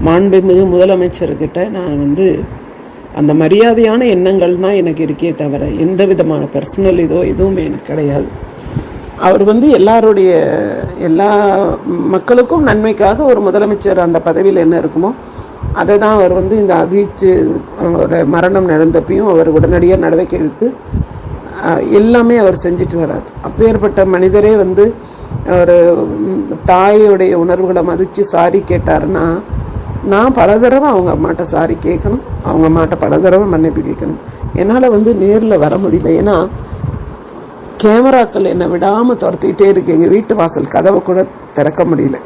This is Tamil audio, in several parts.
மாண்புமிகு முதலமைச்சர்கிட்ட நான் வந்து அந்த மரியாதையான எண்ணங்கள் தான் எனக்கு இருக்கே தவிர எந்த விதமான பர்சனல் இதோ எதுவுமே எனக்கு கிடையாது. அவர் வந்து எல்லாருடைய எல்லா மக்களுக்கும் நன்மைக்காக ஒரு முதலமைச்சர் அந்த பதவியில் என்ன இருக்குமோ அதை தான் அவர் வந்து இந்த அதிர்ச்சி அவரோட மரணம் நடந்தப்பையும் அவர் உடனடியாக நடவடிக்கை எடுத்து எல்லாமே அவர் செஞ்சுட்டு வரார். அப்பேற்பட்ட மனிதரே வந்து அவர் தாயோடைய உணர்வுகளை மதித்து சாரி கேட்டாருன்னா நான் பல தடவை அவங்க அம்மாட்ட சாரி கேட்கணும் அவங்க அம்மாட்ட பல தடவை மன்னிப்பு கேட்கணும். என்னால் வந்து நேரில் வர முடியல. ஏன்னா கேமராக்கள் என்னை விடாமல் துரத்திக்கிட்டே இருக்கு. எங்கள் வீட்டு வாசல் கதவை கூட திறக்க முடியல.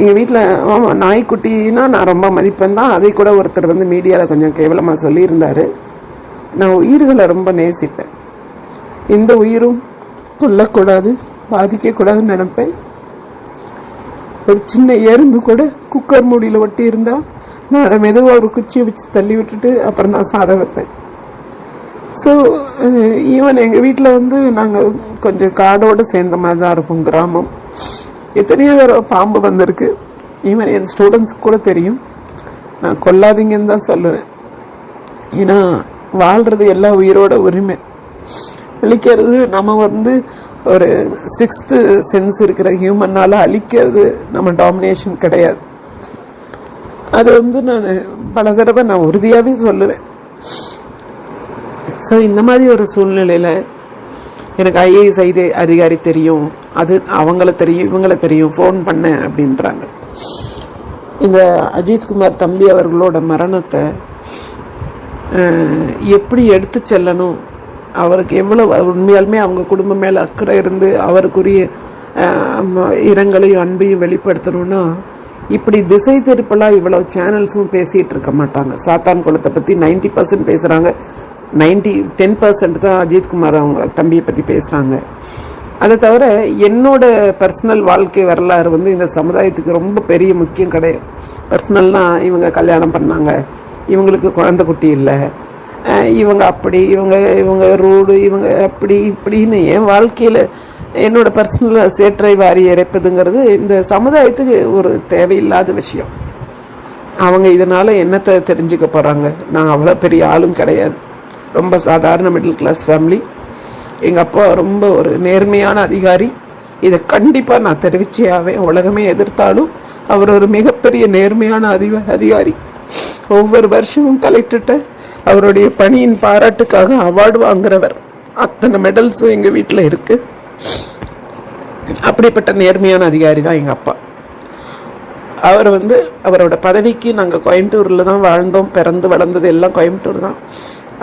எங்கள் வீட்டில் ஆமாம் நாய்க்குட்டினா நான் ரொம்ப மதிப்பேன் தான். அதை கூட ஒருத்தர் வந்து மீடியாவில் கொஞ்சம் கேவலமாக சொல்லியிருந்தாரு. நான் உயிர்களை ரொம்ப நேசிப்பேன். எந்த உயிரும் கொல்லக்கூடாது பாதிக்கக்கூடாதுன்னு நினைப்பேன் ஒரு சின்ன எறும்பு கூட குக்கர் மூடியில் ஒட்டி இருந்தால் நான் அதை மெதுவாக ஒரு குச்சியை வச்சு தள்ளி விட்டுட்டு அப்புறம் தான் சாதம் வைப்பேன். ஸோ ஈவன் எங்கள் வீட்டில் வந்து நாங்கள் கொஞ்சம் காடோடு சேர்ந்த மாதிரி தான் இருக்கும் கிராமம். எத்தனையோ தடவை பாம்பு வந்திருக்கு. ஈவன் என் ஸ்டூடெண்ட்ஸுக்கு கூட தெரியும். நான் கொல்லாதீங்கன்னு தான் சொல்லுவேன். ஏன்னா வாழ்கிறது எல்லா உயிரோட உரிமை. அழிக்கிறது. நம்ம வந்து ஒரு சிக்ஸ்த்து சென்ஸ் இருக்கிற ஹியூமன்னால் அழிக்கிறது நம்ம டாமினேஷன் கிடையாது. அது வந்து நான் பல தடவை நான் உறுதியாகவே சொல்லுவேன். ஸோ இந்த மாதிரி ஒரு சூழ்நிலையில் எனக்கு ஐஏஎஸ் ஐதே அதிகாரி தெரியும். அது அவங்கள தெரியும் இவங்கள தெரியும். ஃபோன் பண்ணேன் அப்படின்றாங்க. இந்த அஜித்குமார் தம்பி அவர்களோட மரணத்தை எப்படி எடுத்து செல்லணும்? அவருக்கு எவ்வளவு உண்மையாலுமே அவங்க குடும்பம் மேல அக்கறை இருந்து அவருக்குரிய இரங்கலையும் அன்பையும் வெளிப்படுத்தணும்னா இப்படி திசை திருப்பலாக இவ்வளவு சேனல்ஸும் பேசிகிட்டு இருக்க மாட்டாங்க. சாத்தான் குளத்தை பற்றி நைன்டி பர்சன்ட் பேசுகிறாங்க நைன்டி டென் பர்சன்ட் தான் அஜித்குமார் அவங்க தம்பியை பற்றி பேசுகிறாங்க அதை தவிர என்னோட பர்சனல் வாழ்க்கை வரலாறு வந்து இந்த சமுதாயத்துக்கு ரொம்ப பெரிய முக்கியம் கிடையாது. பர்சனல்னால் இவங்க கல்யாணம் பண்ணாங்க. இவங்களுக்கு குழந்தை குட்டி இல்லை. இவங்க அப்படி இவங்க இவங்க ரூடு இவங்க அப்படி இப்படின்னு என் வாழ்க்கையில் என்னோட பர்சனல் சேற்றை வாரி இறைப்பதுங்கிறது இந்த சமுதாயத்துக்கு ஒரு தேவையில்லாத விஷயம். அவங்க இதனால் என்னத்தை தெரிஞ்சுக்க போகிறாங்க நான் அவ்வளோ பெரிய ஆளும் கிடையாது. ரொம்ப சாதாரண மிடில் கிளாஸ் ஃபேமிலி எங்கள் அப்பா ரொம்ப ஒரு நேர்மையான அதிகாரி. இதை கண்டிப்பாக நான் தெரிவிச்சே ஆவேன் உலகமே எதிர்த்தாலும் அவர் ஒரு மிகப்பெரிய நேர்மையான அதிக அதிகாரி. ஒவ்வொரு வருஷமும் கலெக்டர்கிட்ட அவருடைய பணியின் பாராட்டுக்காக அவார்டு வாங்குறவர். அத்தனை மெடல்ஸும் எங்கள் வீட்டில் இருக்கு. அப்படிப்பட்ட நேர்மையான அதிகாரி தான் எங்கள் அப்பா. அவர் வந்து அவரோட பதவிக்கு நாங்கள் கோயம்புத்தூரில் தான் வாழ்ந்தோம் பிறந்து வளர்ந்தது எல்லாம் கோயம்புத்தூர் தான்.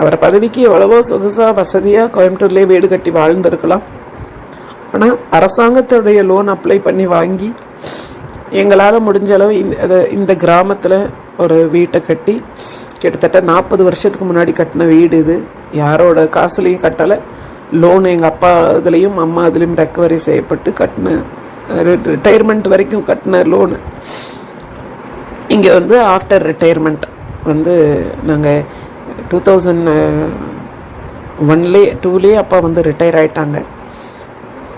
அவர் பதவிக்கு எவ்வளவோ சொகுசாக வசதியாக கோயம்புத்தூர்லேயே வீடு கட்டி வாழ்ந்திருக்கலாம். ஆனால் அரசாங்கத்துடைய லோன் அப்ளை பண்ணி வாங்கி எங்களால் முடிஞ்ச அளவு இந்த இந்த கிராமத்தில் ஒரு வீட்டை கட்டி கிட்டத்தட்ட நாற்பது வருஷத்துக்கு முன்னாடி கட்டின வீடு இது. யாரோட காசுலையும் கட்டலை. லோன் எங்கள் அப்பா இதுலேயும் அம்மா இதுலேயும் ரெக்கவரி செய்யப்பட்டு கட்டின ரிட்டையர்மெண்ட் வரைக்கும் கட்டின லோனு இங்கே வந்து ஆஃப்டர் ரிட்டையர்மெண்ட் வந்து நாங்கள் டூ தௌசண்ட் ஒன்லே டூலேயே அப்பா வந்து ரிட்டையர் ஆயிட்டாங்க.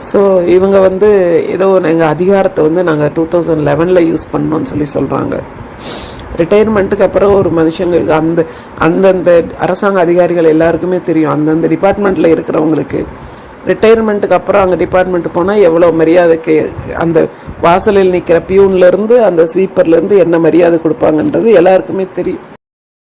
ஸோ இவங்க வந்து ஏதோ எங்கள் அதிகாரத்தை வந்து நாங்கள் டூ தௌசண்ட் லெவனில் யூஸ் பண்ணோன்னு சொல்லி சொல்கிறாங்க ரிட்டையர்மெண்ட்டுக்கு அப்புறம் ஒரு மனுஷங்களுக்கு அந்த அந்தந்த அரசாங்க அதிகாரிகள் எல்லாருக்குமே தெரியும். அந்தந்த டிபார்ட்மெண்ட்டில் இருக்கிறவங்களுக்கு. ரிட்டையர்மெண்ட்டுக்கு அப்புறம் அங்கே டிபார்ட்மெண்ட் போனால் எவ்வளோ மரியாதைக்கு அந்த வாசலில் நிற்கிற பியூன்லேருந்து அந்த ஸ்வீப்பர்லேருந்து என்ன மரியாதை கொடுப்பாங்கன்றது எல்லாருக்குமே தெரியும்.